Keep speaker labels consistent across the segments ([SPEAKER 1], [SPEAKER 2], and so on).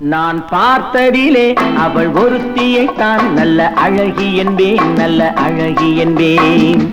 [SPEAKER 1] நான் பார்த்ததிலே அவள் ஒருத்தியைத்தான் நல்ல அழகி என்பேன் நல்ல அழகி என்பேன்.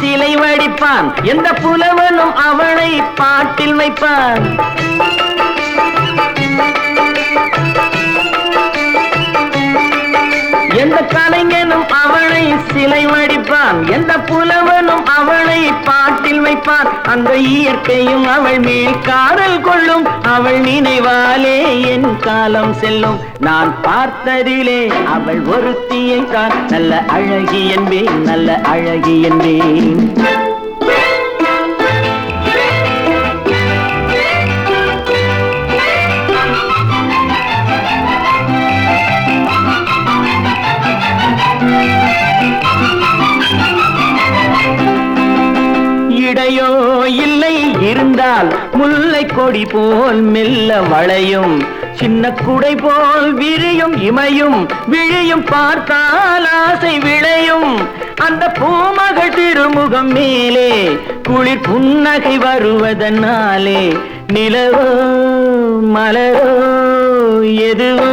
[SPEAKER 1] சிலை வடிப்பான். எந்த புலவனும் அவளை பாட்டில் வைப்பான். எந்த கலைஞனும் அவளை சிலை வடிப்பான். எந்த புலவனும் அவளை நினைப்பான் அந்த இயற்கையும் அவள் மேல் காதல் கொள்ளும். அவள் நினைவாலே என் காலம் செல்லும். நான் பார்த்ததிலே அவள் ஒருத்தியை தான் நல்ல அழகி என்பேன் நல்ல அழகி என்பேன். இருந்தால் முல்லை கொடி போல் மெல்ல வளையும். சின்ன குடை போல் விரியும் இமையும் விழியும் பார்த்தால் ஆசை விளையும். அந்த பூமகள் திருமுகம் மேலே குளிர் புன்னகை வருவதனாலே நிலவோ மலரோ எதுவோ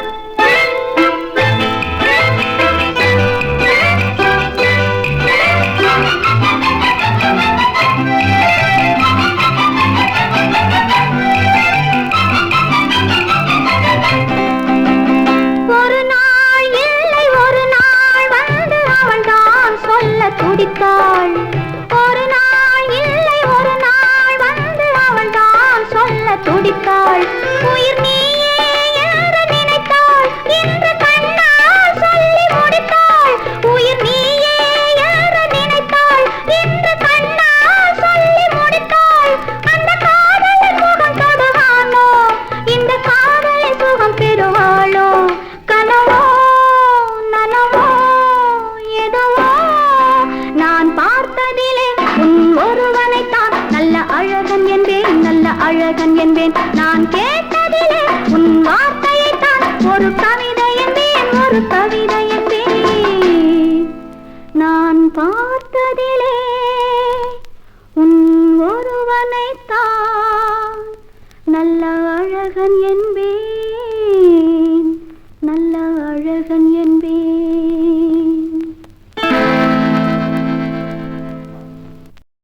[SPEAKER 2] அழகன் என்பேன். நான் கேட்டதிலே உன் வார்த்தையை தான் ஒரு கவிதை என்பேன் ஒரு கவிதை என்பேன். நான் பார்த்ததிலே உன் ஒருவனை தான் நல்ல அழகன் என்பேன். நல்ல அழகன் என்